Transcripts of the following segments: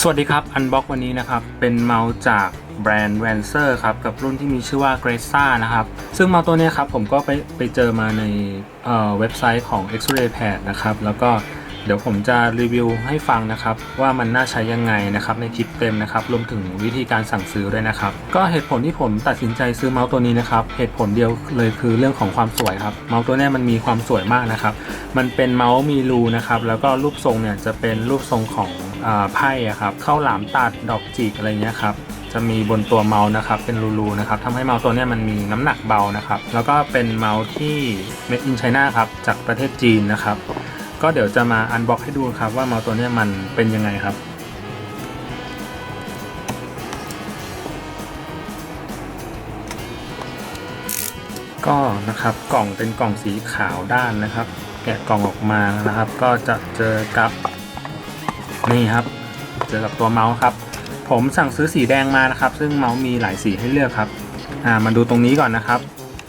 สวัสดีครับอันบ็อกวันนี้นะครับ เป็นเมาส์จากแบรนด์ v a n c e r ครับ กับรุ่นที่มีชื่อว่า g r a c a นะครับ ซึ่งเมาส์ตัวนี้ครับ ผมก็ไปไปเจอมาในเอ่อเว็บไซต์ของ X-ray Pad นะครับ แล้วก็ เดี๋ยวผมจะรีวิวให้ฟังนะครับ ว่ามันน่าใช้ยังไงนะครับในคลิปเต็มนะครับรวมถึงวิธีการสั่งซื้อด้วยนะครับ ก็เหตุผลที่ผมตัดสินใจซื้อเมาส์ตัวนี้นะครับเหตุผลเดียวเลยคือเรื่องของความสวยครับเมาส์ตัวนี้มันมีความสวยมากนะครับ มันเป็นเมาส์มีรูนะครับแล้วก็รูปทรงเนี่ยจะเป็นรูปทรงของอาไพ่อะครับเข้าหลามตัดดอกจิกอะไรเงี้ยครับจะมีบนตัวเมาส์นะครับเป็นรูๆนะครับทำให้เมาส์ตัวนี้มันมีน้ำหนักเบานะครับ แล้วก็เป็นเมาส์ที่ made in China ครับจากประเทศจีนนะครับ ก็เดี๋ยวจะมาอันบ็อกให้ดูครับว่าเมาส์ตัวนี้มันเป็นยังไงครับก็นะครับกล่องเป็นกล่องสีขาวด้านนะครับ แกะกล่องออกมานะครับ ก็จะเจอกับนี่ครับ เจอกับตัวเมาส์ครับ ผมสั่งซื้อสีแดงมานะครับ ซึ่งเมาส์มีหลายสีให้เลือกครับอ่ามาดูตรงนี้ก่อนนะครับ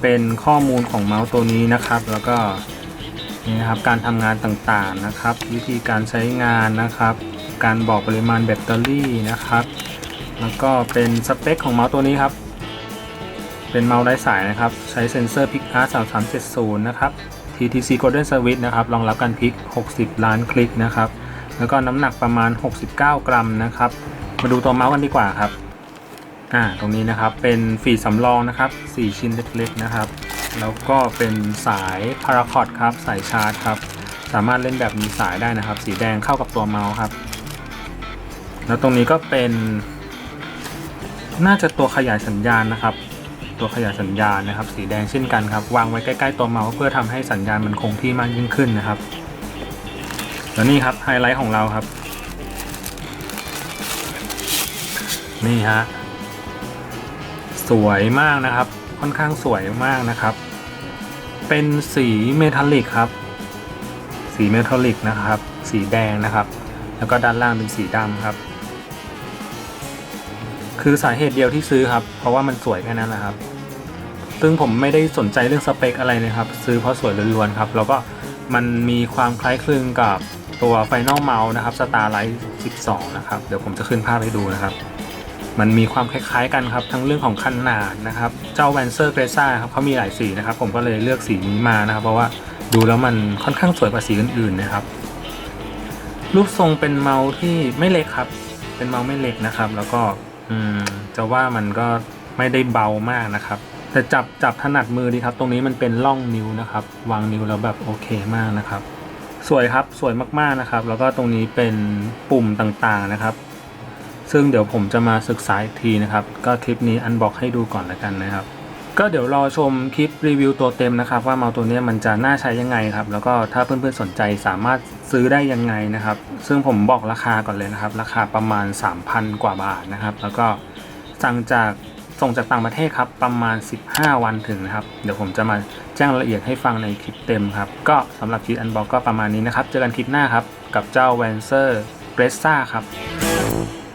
เป็นข้อมูลของเมาส์ตัวนี้นะครับ แล้วก็ นี่นะครับการทำงานต่างๆนะครับ วิธีการใช้งานนะครับ การบอกปริมาณแบตเตอรี่นะครับ แล้วก็เป็นสเปคของเมาส์ตัวนี้ครับ เป็นเมาส์ไร้สายนะครับ ใช้เซ็นเซอร์ PICART 3370 นะครับ TTC Golden Service นะครับรองรับการพลิก 60 ล้านคลิกนะครับ แล้วก็น้ำหนักประมาณ 69 กรัมนะครับ มาดูตัวเมาส์กันดีกว่าครับอ่าตรงนี้นะครับเป็นฟีสำรองนะครับ 4 ชิ้นเล็กๆนะครับ แล้วก็เป็นสายพาราคอดครับสายชาร์จครับ สามารถเล่นแบบมีสายได้นะครับ สีแดงเข้ากับตัวเมาส์ครับ แล้วตรงนี้ก็เป็น น่าจะตัวขยายสัญญาณนะครับ ตัวขยายสัญญาณนะครับ สีแดงเช่นกันครับ วางไว้ใกล้ ๆ ตัวเมาส์เพื่อทำให้สัญญาณมันคงที่มากยิ่งขึ้นนะครับ แล้วนี่ครับไฮไลท์ของเราครับ นี่ฮะสวยมากนะครับ ค่อนข้างสวยมากนะครับ เป็นสีเมทัลลิกครับ สีเมทัลลิกนะครับ สีแดงนะครับ แล้วก็ด้านล่างเป็นสีดำครับ คือสาเหตุเดียวที่ซื้อครับ เพราะว่ามันสวยแค่นั้นนะครับ ซึ่งผมไม่ได้สนใจเรื่องสเปคอะไรเลยครับ ซื้อเพราะสวยล้วนๆครับ แล้วก็มันมีความคล้ายคลึงกับตัว Final Mouse นะครับ Starlight 12 นะครับ เดี๋ยวผมจะขึ้นภาพให้ดูนะครับ มันมีความคล้ายๆกันครับทั้งเรื่องของขนาดนะครับ เจ้า v a n c e r g r a c a ครับเขามีหลายสีนะครับ ผมก็เลยเลือกสีนี้มานะครับ เพราะว่าดูแล้วมันค่อนข้างสวยกว่าสีอื่นๆนะครับ รูปทรงเป็นเมาส์ที่ไม่เล็กครับ เป็นเมาส์ไม่เล็กนะครับ แล้วก็จะว่ามันก็ไม่ได้เบามากนะครับ แต่จับจับถนัดมือดีครับ ตรงนี้มันเป็นร่องนิ้วนะครับ วางนิ้วแล้วแบบโอเคมากนะครับ สวยครับสวยมากๆนะครับ แล้วก็ตรงนี้เป็นปุ่มต่างๆนะครับ ซึ่งเดี๋ยวผมจะมาศึกษาอีกทีนะครับ ก็คลิปนี้อันบอกให้ดูก่อนแล้วกันนะครับ ก็เดี๋ยวรอชมคลิปรีวิวตัวเต็มนะครับ ว่าเมาส์ตัวนี้มันจะน่าใช้ยังไงครับ แล้วก็ถ้าเพื่อนๆสนใจสามารถซื้อได้ยังไงนะครับ ซึ่งผมบอกราคาก่อนเลยนะครับ ราคาประมาณ 3,000 กว่าบาทนะครับ แล้วก็สั่งจากส่งจากต่างประเทศครับประมาณ 15 วันถึงนะครับ เดี๋ยวผมจะมาแจ้งรายละเอียดให้ฟังในคลิปเต็มครับ ก็สำหรับคลิปอันบอกก็ประมาณนี้นะครับ เจอกันคลิปหน้าครับ กับเจ้า v a n c e r g r e s a ครับ